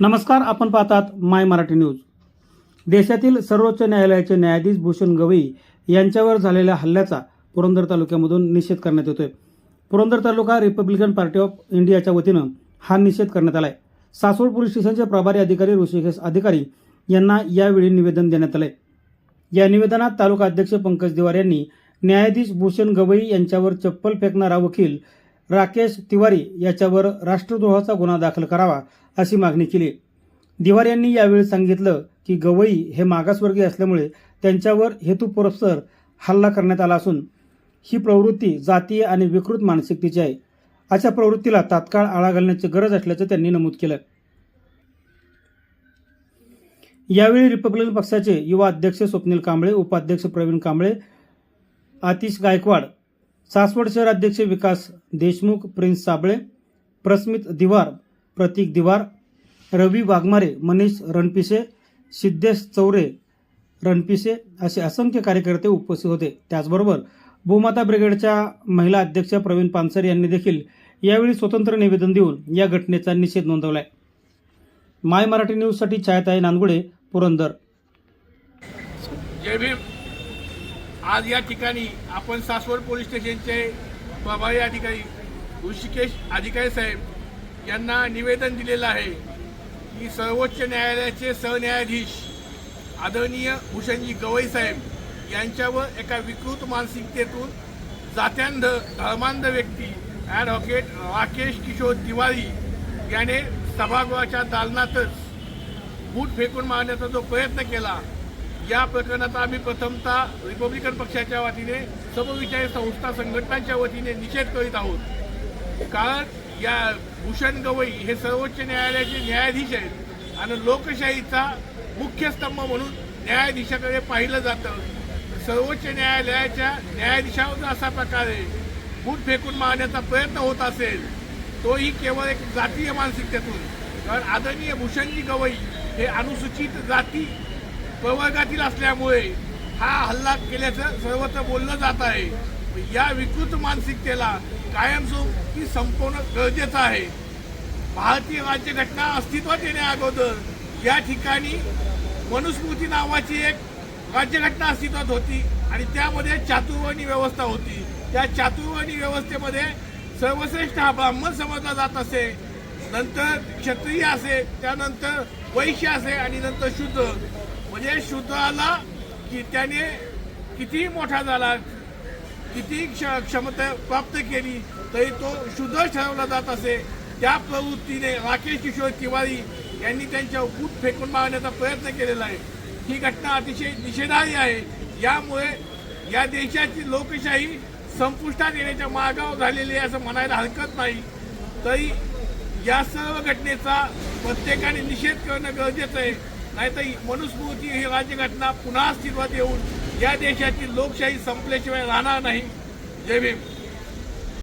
नमस्कार आपण पाहतात माय मराठी न्यूज. देशातील सर्वोच्च न्यायालयाचे न्यायाधीश भूषण गवई यांच्यावर झालेल्या हल्ल्याचा पुरंदर तालुक्यामधून निषेध करण्यात येतोय. Purandar taluka Republican Party of इंडियाच्या वतीनं हा निषेध करण्यात आलाय. सासवड पोलीस स्टेशनचे प्रभारी अधिकारी ऋषिकेश अधिकारी यांना यावेळी निवेदन देण्यात आलंय. या निवेदनात तालुका अध्यक्ष पंकज दिवार यांनी न्यायाधीश भूषण गवई यांच्यावर चप्पल फेकणारा वकील राकेश तिवारी याच्यावर राष्ट्रद्रोहाचा गुन्हा दाखल करावा अशी मागणी केली. दिवार यांनी यावेळी सांगितलं की गवई हे मागासवर्गीय असल्यामुळे त्यांच्यावर हेतुपुरस्सर हल्ला करण्यात आला असून ही प्रवृत्ती जातीय आणि विकृत मानसिकतेची आहे. अशा प्रवृत्तीला तात्काळ आळा घालण्याची गरज असल्याचं त्यांनी नमूद केलं. यावेळी रिपब्लिकन पक्षाचे युवा अध्यक्ष स्वप्नील कांबळे उपाध्यक्ष प्रवीण कांबळे आतिश गायकवाड सासवड शहर अध्यक्ष विकास देशमुख प्रिन्स साबळे प्रस्मित दिवार प्रतीक दिवार रवी वाघमारे मनीष रणपिसे सिद्धेश चौरे रणपिसे असे असंख्य कार्यकर्ते उपस्थित होते. त्याचबरोबर भूमाता ब्रिगेडच्या महिला अध्यक्ष प्रवीण पानसरे यांनी देखील यावेळी स्वतंत्र निवेदन देऊन या घटनेचा निषेध नोंदवलाय. माय मराठी न्यूजसाठी छायाताई नांदगुडे पुरंदर. आज या ठिकाणी आपण सासवड पोलीस स्टेशनचे प्रभारी अधिकारी ऋषिकेश अधिकारी साहेब यांना निवेदन दिलेलं आहे की सर्वोच्च न्यायालयाचे सरन्यायाधीश आदरणीय भूषणजी गवई साहेब यांच्यावर एका विकृत मानसिकतेतून जात्यांध धर्मांध व्यक्ती ॲडव्होकेट राकेश किशोर तिवारी याने सभागृहाच्या दालनातच बूट फेकून मारण्याचा जो प्रयत्न केला या प्रकरणाचा आम्ही प्रथमतः रिपब्लिकन पक्षाच्या वतीने समविचारी संस्था संघटनांच्या वतीने निषेध करीत आहोत. कारण या भूषण गवई हे सर्वोच्च न्यायालयाचे न्यायाधीश आहेत आणि लोकशाहीचा मुख्य स्तंभ म्हणून न्यायाधीशाकडे पाहिलं जातं. सर्वोच्च न्यायालयाच्या न्यायाधीशावर असा प्रकारे बूट फेकून मारण्याचा प्रयत्न होत असेल तोही केवळ एक जातीय मानसिकतेतून. कारण आदरणीय भूषणजी गवई हे अनुसूचित जाती प्रवर्गातील असल्यामुळे हा हल्ला केल्याचं सर्वत्र बोललं जात आहे. या विकृत मानसिकतेला कायमस्वरूपी संपवणं गरजेचं आहे. भारतीय राज्यघटना अस्तित्वात येण्या अगोदर या ठिकाणी मनुस्मृती नावाची एक राज्यघटना अस्तित्वात होती आणि त्यामध्ये चातुर्वर्णी व्यवस्था होती. त्या चातुर्वर्णी व्यवस्थेमध्ये सर्वश्रेष्ठ हा ब्राह्मण समजला जात असे नंतर क्षत्रिय असे त्यानंतर वैश्य असे आणि नंतर शुद्ध. म्हणजे शूद्राला की त्याने कितीही मोठा झाला किती क्ष क्षमता प्राप्त केली तरी तो शुद्ध ठरवला जात असे. त्या प्रवृत्तीने राकेश किशोर तिवारी यांनी त्यांच्या बूट फेकून मारण्याचा प्रयत्न केलेला आहे. ही घटना अतिशय निषेधार्ह आहे. यामुळे या देशाची लोकशाही संपुष्टात येण्याच्या मार्गावर झालेली आहे असं म्हणायला हरकत नाही. तरी या सर्व घटनेचा प्रत्येकाने निषेध करणं गरजेचं आहे. नाहीतर मनुस्मृती ही राज्यघटना पुन्हा अस्तित्वात येऊन या देशाची लोकशाही संपल्याशिवाय राहणार नाही. जय भीम.